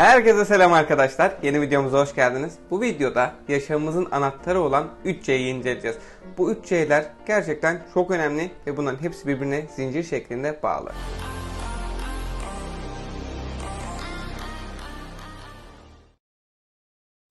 Herkese selam arkadaşlar. Yeni videomuza hoş geldiniz. Bu videoda yaşamımızın anahtarı olan 3C'yi inceleyeceğiz. Bu 3C'ler gerçekten çok önemli ve bunların hepsi birbirine zincir şeklinde bağlı.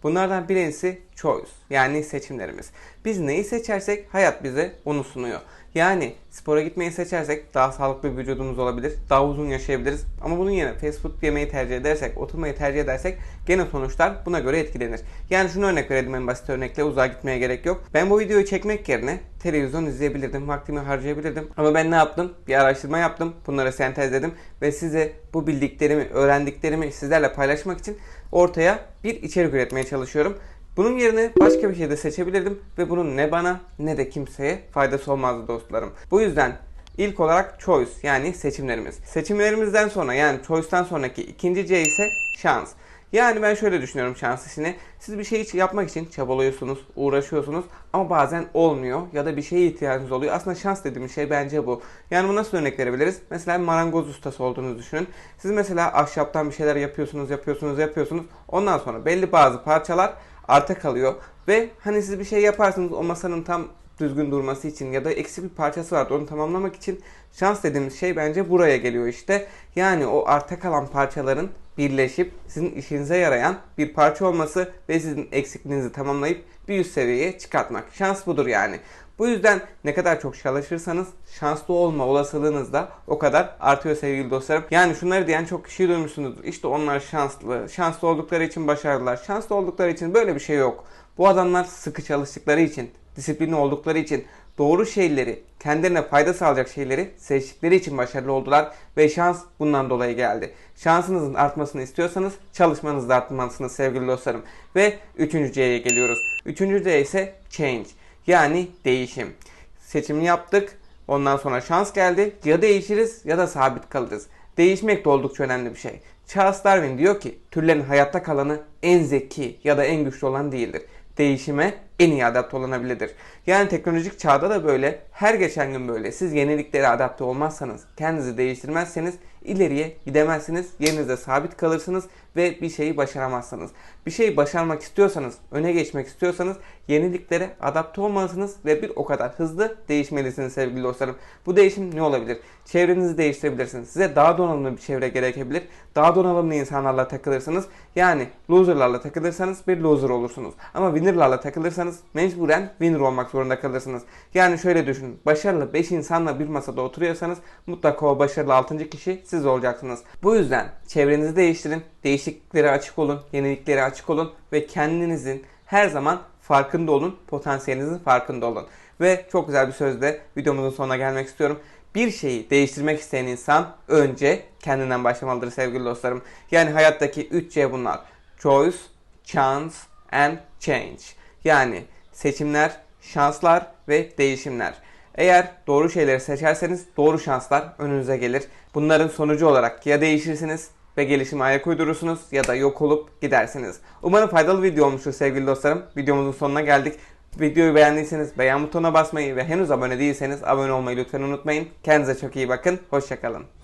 Bunlardan birincisi choice yani seçimlerimiz. Biz neyi seçersek hayat bize onu sunuyor. Yani spora gitmeyi seçersek daha sağlıklı bir vücudumuz olabilir, daha uzun yaşayabiliriz. Ama bunun yerine fast food yemeyi tercih edersek, oturmayı tercih edersek gene sonuçlar buna göre etkilenir. Yani şunu örnek verelim en basit örnekle uzağa gitmeye gerek yok. Ben bu videoyu çekmek yerine televizyon izleyebilirdim, vaktimi harcayabilirdim. Ama ben ne yaptım? Bir araştırma yaptım, bunları sentezledim ve size bu bildiklerimi, öğrendiklerimi sizlerle paylaşmak için ortaya bir içerik üretmeye çalışıyorum. Bunun yerine başka bir şey de seçebilirdim ve bunun ne bana ne de kimseye faydası olmazdı dostlarım. Bu yüzden ilk olarak choice yani seçimlerimiz. Seçimlerimizden sonra yani choice'tan sonraki ikinci C ise şans. Yani ben şöyle düşünüyorum şans işini. Siz bir şey yapmak için çabalıyorsunuz, uğraşıyorsunuz ama bazen olmuyor ya da bir şeye ihtiyacınız oluyor. Aslında şans dediğimiz şey bence bu. Yani bu nasıl örnek verebiliriz? Mesela marangoz ustası olduğunuzu düşünün. Siz mesela ahşaptan bir şeyler yapıyorsunuz, yapıyorsunuz, yapıyorsunuz. Ondan sonra belli bazı parçalar arta kalıyor ve hani siz bir şey yaparsınız o masanın tam düzgün durması için ya da eksik bir parçası vardı onu tamamlamak için şans dediğimiz şey bence buraya geliyor işte. Yani o arta kalan parçaların birleşip sizin işinize yarayan bir parça olması ve sizin eksikliğinizi tamamlayıp bir üst seviyeye çıkartmak. Şans budur yani. Bu yüzden ne kadar çok çalışırsanız şanslı olma olasılığınız da o kadar artıyor sevgili dostlarım. Yani şunları diyen çok kişiyi duymuşsunuzdur. İşte onlar şanslı, şanslı oldukları için başarılılar, şanslı oldukları için böyle bir şey yok. Bu adamlar sıkı çalıştıkları için, disiplinli oldukları için, doğru şeyleri, kendilerine fayda sağlayacak şeyleri seçtikleri için başarılı oldular ve şans bundan dolayı geldi. Şansınızın artmasını istiyorsanız çalışmanızı da artmalısınız sevgili dostlarım. Ve üçüncü C'ye geliyoruz. Üçüncü C ise change. Yani değişim. Seçimini yaptık. Ondan sonra şans geldi. Ya değişiriz ya da sabit kalırız. Değişmek de oldukça önemli bir şey. Charles Darwin diyor ki türlerin hayatta kalanı en zeki ya da en güçlü olan değildir. Değişime en iyi adapte olunabilirdir. Yani teknolojik çağda da böyle, her geçen gün böyle. Siz yeniliklere adapte olmazsanız, kendinizi değiştirmezseniz ileriye gidemezsiniz, yerinizde sabit kalırsınız ve bir şeyi başaramazsınız. Bir şeyi başarmak istiyorsanız, öne geçmek istiyorsanız yeniliklere adapte olmalısınız ve bir o kadar hızlı değişmelisiniz sevgili dostlarım. Bu değişim ne olabilir? Çevrenizi değiştirebilirsiniz. Size daha donanımlı bir çevre gerekebilir. Daha donanımlı insanlarla takılırsınız. Yani loserlarla takılırsanız bir loser olursunuz. Ama winnerlarla takılırsanız mecburen winner olmak zorunda kalırsınız. Yani şöyle düşünün. Başarılı 5 insanla bir masada oturuyorsanız mutlaka o başarılı 6. kişi siz olacaksınız. Bu yüzden çevrenizi değiştirin. Değişikliklere açık olun. Yeniliklere açık olun. Ve kendinizin her zaman farkında olun. Potansiyelinizin farkında olun. Ve çok güzel bir sözle videomuzun sonuna gelmek istiyorum. Bir şeyi değiştirmek isteyen insan önce kendinden başlamalıdır sevgili dostlarım. Yani hayattaki 3C bunlar. Choice, chance and change. Yani seçimler, şanslar ve değişimler. Eğer doğru şeyleri seçerseniz doğru şanslar önünüze gelir. Bunların sonucu olarak ya değişirsiniz ve gelişime ayak uydurursunuz ya da yok olup gidersiniz. Umarım faydalı video olmuştur sevgili dostlarım. Videomuzun sonuna geldik. Videoyu beğendiyseniz beğen butonuna basmayı ve henüz abone değilseniz abone olmayı lütfen unutmayın. Kendinize çok iyi bakın. Hoşçakalın.